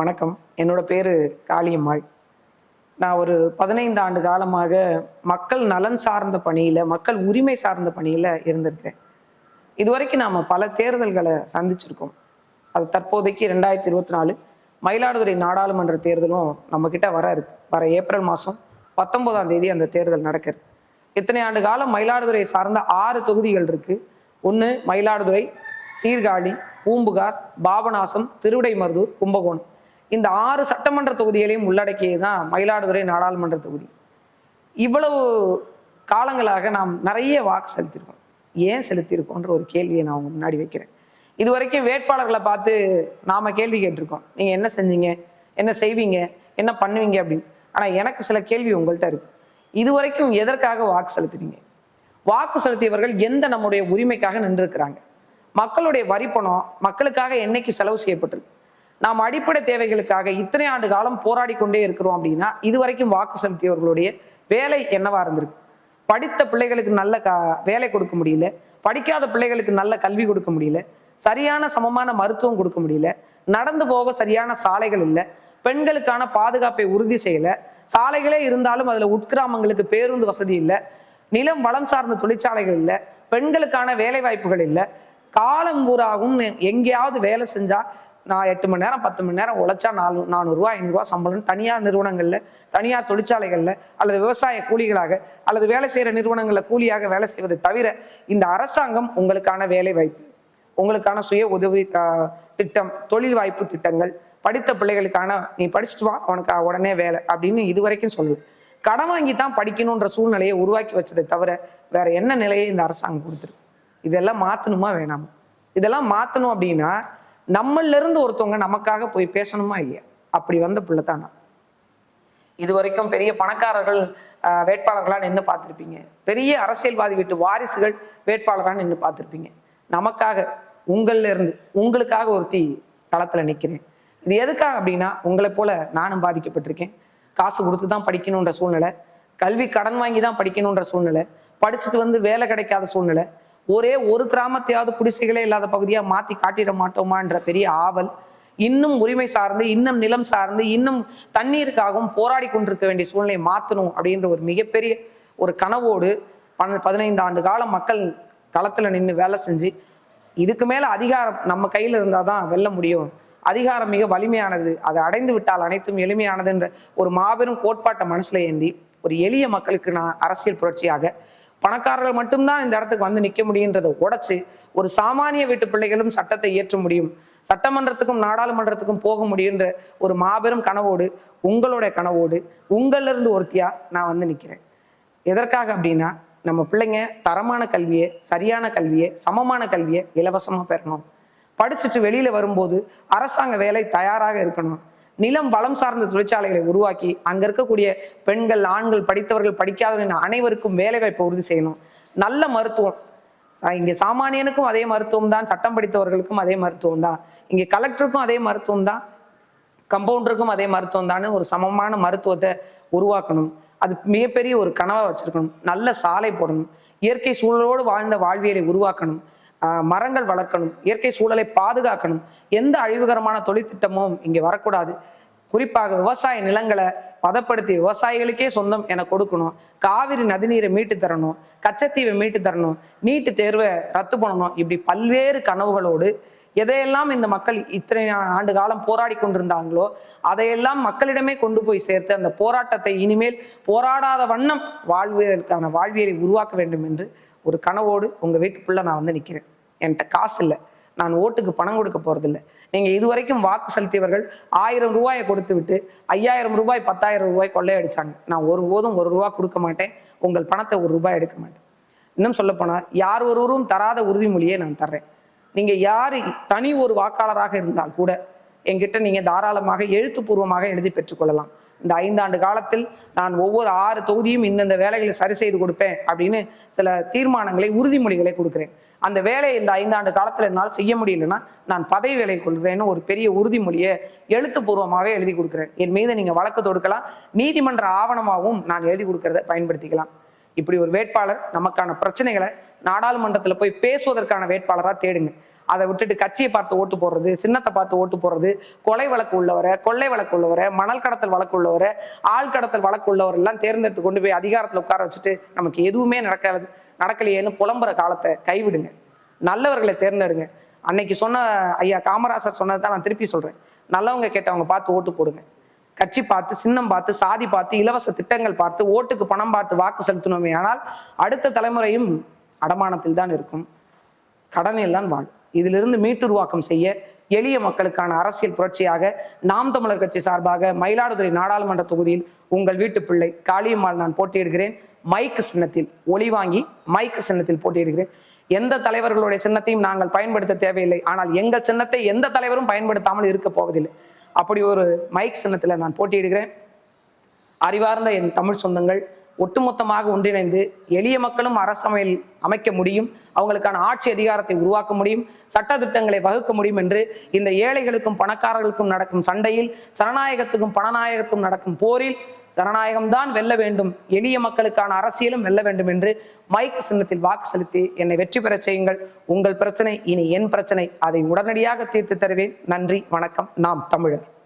வணக்கம். என்னோட பேர் காளியம்மாள். நான் ஒரு பதினைந்து ஆண்டு காலமாக மக்கள் நலன் சார்ந்த பணியில் மக்கள் உரிமை சார்ந்த பணியில் இருந்திருக்கிறேன். இதுவரைக்கும் நாம் பல தேர்தல்களை சந்திச்சிருக்கோம். அது தற்போதைக்கு ரெண்டாயிரத்தி இருபத்தி நாலு மயிலாடுதுறை நாடாளுமன்ற தேர்தலும் நம்மக்கிட்ட வர இருக்கு. வர ஏப்ரல் மாதம் பத்தொன்பதாம் தேதி அந்த தேர்தல் நடக்கிறது. இத்தனை ஆண்டு காலம் மயிலாடுதுறை சார்ந்த ஆறு தொகுதிகள் இருக்கு. ஒன்று மயிலாடுதுறை சீர்காழி பூம்புகார் பாபநாசம் திருவிடைமருதூர் கும்பகோணம். இந்த ஆறு சட்டமன்ற தொகுதிகளையும் உள்ளடக்கியது தான் மயிலாடுதுறை நாடாளுமன்ற தொகுதி. இவ்வளவு காலங்களாக நாம் நிறைய வாக்கு செலுத்தியிருக்கோம். ஏன் செலுத்தியிருக்கோன்ற ஒரு கேள்வியை நான் உங்க முன்னாடி வைக்கிறேன். இது வரைக்கும் வேட்பாளர்களை பார்த்து நாம கேள்வி கேட்டிருக்கோம். நீங்க என்ன செஞ்சீங்க? என்ன செய்வீங்க? என்ன பண்ணுவீங்க அப்படின்னு. ஆனா எனக்கு சில கேள்வி உங்கள்கிட்ட இருக்கு. இது வரைக்கும் எதற்காக வாக்கு செலுத்துறீங்க வாக்கு செலுத்தியவர்கள் எந்த நம்முடைய உரிமைக்காக நின்றுருக்கிறாங்க? மக்களுடைய வரி பணம் மக்களுக்காக என்னைக்கு செலவு செய்யப்பட்டிருக்கு? நாம் அடிப்படை தேவைகளுக்காக இத்தனை ஆண்டு காலம் போராடி கொண்டே இருக்கிறோம் அப்படின்னா இது வரைக்கும் வாக்கு செலுத்தியவர்களுடைய வேலை என்னவா இருந்திருக்கு? படித்த பிள்ளைகளுக்கு நல்ல க வேலை கொடுக்க முடியல. படிக்காத பிள்ளைகளுக்கு நல்ல கல்வி கொடுக்க முடியல. சரியான சமமான மருத்துவம் கொடுக்க முடியல. நடந்து போக சரியான சாலைகள் இல்லை. பெண்களுக்கான பாதுகாப்பை உறுதி செய்யல. சாலைகளே இருந்தாலும் அதுல உட்கிராமங்களுக்கு பேருந்து வசதி இல்லை. நிலம் வளம் சார்ந்த தொழிற்சாலைகள் இல்லை. பெண்களுக்கான வேலை வாய்ப்புகள் இல்லை. காலம் பூராவும் எங்கேயாவது வேலை செஞ்சா நான் எட்டு மணி நேரம் பத்து மணி நேரம் உழைச்சா நாலு நானூறுரூவா ஐநூறுரூவா சம்பளம் தனியார் நிறுவனங்களில் தனியார் தொழிற்சாலைகளில் அல்லது விவசாய கூலிகளாக அல்லது வேலை செய்கிற நிறுவனங்களில் கூலியாக வேலை செய்வதை தவிர இந்த அரசாங்கம் உங்களுக்கான வேலை வாய்ப்பு உங்களுக்கான சுய உதவி திட்டம் தொழில் வாய்ப்பு திட்டங்கள் படித்த பிள்ளைகளுக்கான நீ படிச்சுட்டு வா உனக்கு உடனே வேலை அப்படின்னு இது வரைக்கும் சொல்லுது. கடன் வாங்கி தான் படிக்கணுன்ற சூழ்நிலையை உருவாக்கி வச்சதை தவிர வேற என்ன நிலையை இந்த அரசாங்கம் கொடுத்துருக்கு? இதெல்லாம் மாற்றணுமா வேணாமா? இதெல்லாம் மாற்றணும் அப்படின்னா நம்மள இருந்து ஒருத்தவங்க நமக்காக போய் பேசணுமா இல்லையா? அப்படி வந்த பிள்ளை தான் இது வரைக்கும் பெரிய பணக்காரர்கள் வேட்பாளர்களாக நின்று பார்த்துருப்பீங்க. பெரிய அரசியல்வாதி வீட்டு வாரிசுகள் வேட்பாளராக நின்று பார்த்துருப்பீங்க. நமக்காக உங்கள்ல இருந்து உங்களுக்காக ஒருத்தி களத்துல நிற்கிறேன் இது எதுக்காக அப்படின்னா உங்களை போல நானும் பாதிக்கப்பட்டிருக்கேன். காசு கொடுத்து தான் படிக்கணுன்ற சூழ்நிலை. கல்வி கடன் வாங்கி தான் படிக்கணுன்ற சூழ்நிலை. படிச்சுட்டு வந்து வேலை கிடைக்காத சூழ்நிலை. ஒரே ஒரு கிராமத்தையாவது குடிசைகளே இல்லாத பகுதியா மாத்தி காட்டிட மாட்டோமான்ற பெரிய ஆவல் இன்னும் உரிமை சார்ந்து இன்னும் நிலம் சார்ந்து இன்னும் தண்ணீருக்காகவும் போராடி கொண்டிருக்க வேண்டிய சூழ்நிலையை மாற்றணும் அப்படின்ற ஒரு மிகப்பெரிய ஒரு கனவோடு பன பதினைந்து ஆண்டு காலம் மக்கள் களத்துல நின்று வேலை செஞ்சு இதுக்கு மேல அதிகாரம் நம்ம கையில இருந்தாதான் வெல்ல முடியும். அதிகாரம் மிக வலிமையானது. அதை அடைந்து விட்டால் அனைத்தும் எளிமையானதுன்ற ஒரு மாபெரும் கோட்பாட்டை மனசுல ஏந்தி ஒரு எளிய மக்களுக்கு நான் அரசியல் புரட்சியாக பணக்காரர்கள் மட்டும்தான் இந்த இடத்துக்கு வந்து நிற்க முடியுன்றதை உடைச்சு ஒரு சாமானிய வீட்டு பிள்ளைகளும் சட்டத்தை இயற்ற முடியும். சட்டமன்றத்துக்கும் நாடாளுமன்றத்துக்கும் போக முடியுன்ற ஒரு மாபெரும் கனவோடு உங்களுடைய கனவோடு உங்களிலிருந்து ஒருத்தியா நான் வந்து நிற்கிறேன் எதற்காக அப்படின்னா நம்ம பிள்ளைங்க தரமான கல்வியை சரியான கல்வியை சமமான கல்வியை இலவசமாக பெறணும். படிச்சுட்டு வெளியில வரும்போது அரசாங்க வேலை தயாராக இருக்கணும். நிலம் வளம் சார்ந்த தொழிற்சாலைகளை உருவாக்கி அங்க இருக்கக்கூடிய பெண்கள் ஆண்கள் படித்தவர்கள் படிக்காதவர்கள் அனைவருக்கும் வேலைவாய்ப்பை உறுதி செய்யணும். நல்ல மருத்துவம். ச- இங்க சாமானியனுக்கும் அதே மருத்துவம் தான் சட்டம் படித்தவர்களுக்கும் அதே மருத்துவம் தான் இங்க கலெக்டருக்கும் அதே மருத்துவம் தான் கம்பவுண்டருக்கும் அதே மருத்துவம் தான் ஒரு சமமான மருத்துவத்தை உருவாக்கணும். அது மிகப்பெரிய ஒரு கனவை வச்சிருக்கணும். நல்ல சாலை போடணும். இயற்கை சூழலோடு வாழ்ந்த வாழ்வியலை உருவாக்கணும். மரங்கள் வளர்க்கணும் இயற்கை சூழலை பாதுகாக்கணும். எந்த அழிவுகரமான தொழிற்திட்டமும் இங்கே வரக்கூடாது. குறிப்பாக விவசாய நிலங்களை பதப்படுத்தி விவசாயிகளுக்கே சொந்தம் என கொடுக்கணும். காவிரி நதிநீரை மீட்டு தரணும் கச்சத்தீவை மீட்டு தரணும் நீட்டு தேர்வை ரத்து பண்ணணும். இப்படி பல்வேறு கனவுகளோடு எதையெல்லாம் இந்த மக்கள் இத்தனை ஆண்டு காலம் போராடி கொண்டிருந்தாங்களோ அதையெல்லாம் மக்களிடமே கொண்டு போய் சேர்த்து அந்த போராட்டத்தை இனிமேல் போராடாத வண்ணம் வாழ்வியலுக்கான வாழ்வியலை உருவாக்க வேண்டும் என்று ஒரு கனவோடு உங்க வீட்டுக்குள்ள நான் வந்து நிக்கிறேன். என்கிட்ட காசு இல்லை. நான் ஓட்டுக்கு பணம் கொடுக்க போறதில்ல நீங்க இதுவரைக்கும் வாக்கு செலுத்தியவர்கள் ஆயிரம் ரூபாயை கொடுத்து விட்டு ஐயாயிரம் ரூபாய் பத்தாயிரம் ரூபாய் கொள்ளையடிச்சாங்க. நான் ஒரு போதும் ஒரு ரூபாய் கொடுக்க மாட்டேன். உங்கள் பணத்தை ஒரு ரூபாய் எடுக்க மாட்டேன். இன்னும் சொல்ல போனால் யார் ஒருவரும் தராத உறுதிமொழியை நான் தர்றேன். நீங்க யார் தனி ஒரு வாக்காளராக இருந்தால் கூட என்கிட்ட நீங்க தாராளமாக எழுத்துப்பூர்வமாக எழுதி பெற்றுக்கொள்ளலாம் இந்த ஐந்தாண்டு காலத்தில் நான் ஒவ்வொரு ஆறு தொகுதியும் இந்தந்த வேலைகளை சரி செய்து கொடுப்பேன் அப்படின்னு சில தீர்மானங்களை உறுதிமொழிகளை கொடுக்குறேன். அந்த வேலையை இந்த ஐந்தாண்டு காலத்தில் என்னால் செய்ய முடியலன்னா நான் பதவி வேலை கொள்கிறேன்னு ஒரு பெரிய உறுதிமொழியை எழுத்துப்பூர்வமாகவே எழுதி கொடுக்குறேன். என் மீது நீங்கள் வழக்கு தொடுக்கலாம் நீதிமன்ற ஆவணமாகவும் நான் எழுதி கொடுக்கறத பயன்படுத்திக்கலாம். இப்படி ஒரு வேட்பாளர் நமக்கான பிரச்சனைகளை நாடாளுமன்றத்தில் போய் பேசுவதற்கான வேட்பாளராக தேடுங்க. அதை விட்டுட்டு கட்சியை பார்த்து ஓட்டு போடுறது சின்னத்தை பார்த்து ஓட்டு போடுறது கொலை வழக்கு உள்ளவரை கொள்ளை வழக்கு உள்ளவரை மணல் கடத்தல் வழக்கு உள்ளவரை ஆள் கடத்தல் வழக்கு உள்ளவர் எல்லாம் தேர்ந்தெடுத்து கொண்டு போய் அதிகாரத்தில் உட்கார வச்சுட்டு நமக்கு எதுவுமே நடக்காது நடக்கலையேன்னு புலம்புற காலத்தை கைவிடுங்க. நல்லவர்களை தேர்ந்தெடுங்க. அன்னைக்கு சொன்ன ஐயா காமராசர் சொன்னதை தான் நான் திருப்பி சொல்றேன். நல்லவங்க கேட்டவங்க பார்த்து ஓட்டு போடுங்க. கட்சி பார்த்து சின்னம் பார்த்து சாதி பார்த்து இலவச திட்டங்கள் பார்த்து ஓட்டுக்கு பணம் பார்த்து வாக்கு செலுத்தணுமே ஆனால் அடுத்த தலைமுறையும் அடமானத்தில் தான் இருக்கும். கடனில் தான் வாழும். இதிலிருந்து மீட்டுருவாக்கம் செய்ய எளிய மக்களுக்கான அரசியல் புரட்சியாக நாம் தமிழர் கட்சி சார்பாக மயிலாடுதுறை நாடாளுமன்ற தொகுதியில் உங்கள் வீட்டு பிள்ளை காளியம்மாள் நான் போட்டியிடுகிறேன். மைக்கு சின்னத்தில் ஒளி வாங்கி மைக்கு சின்னத்தில் போட்டியிடுகிறேன். எந்த தலைவர்களுடைய சின்னத்தையும் நாங்கள் பயன்படுத்த தேவையில்லை. ஆனால் எங்கள் சின்னத்தை எந்த தலைவரும் பயன்படுத்தாமல் இருக்க போவதில்லை. அப்படி ஒரு மைக் சின்னத்தில் நான் போட்டியிடுகிறேன். அறிவார்ந்த என் தமிழ் சொந்தங்கள் ஒட்டுமொத்தமாக ஒன்றிணைந்து எளிய மக்களும் அரசமையில் அமைக்க முடியும். அவங்களுக்கான ஆட்சி அதிகாரத்தை உருவாக்க முடியும். சட்ட திட்டங்களை வகுக்க முடியும் என்று இந்த ஏழைகளுக்கும் பணக்காரர்களுக்கும் நடக்கும் சண்டையில் ஜனநாயகத்துக்கும் பணநாயகத்துக்கும் நடக்கும் போரில் ஜனநாயகம்தான் வெல்ல வேண்டும். எளிய மக்களுக்கான அரசியலும் வெல்ல வேண்டும் என்று மைக் சின்னத்தில் வாக்கு செலுத்தி என்னை வெற்றி பெறச் செய்யுங்கள். உங்கள் பிரச்சனை இனி என் பிரச்சனை. அதை உடனடியாக தீர்த்து தருவேன். நன்றி வணக்கம். நாம் தமிழர்.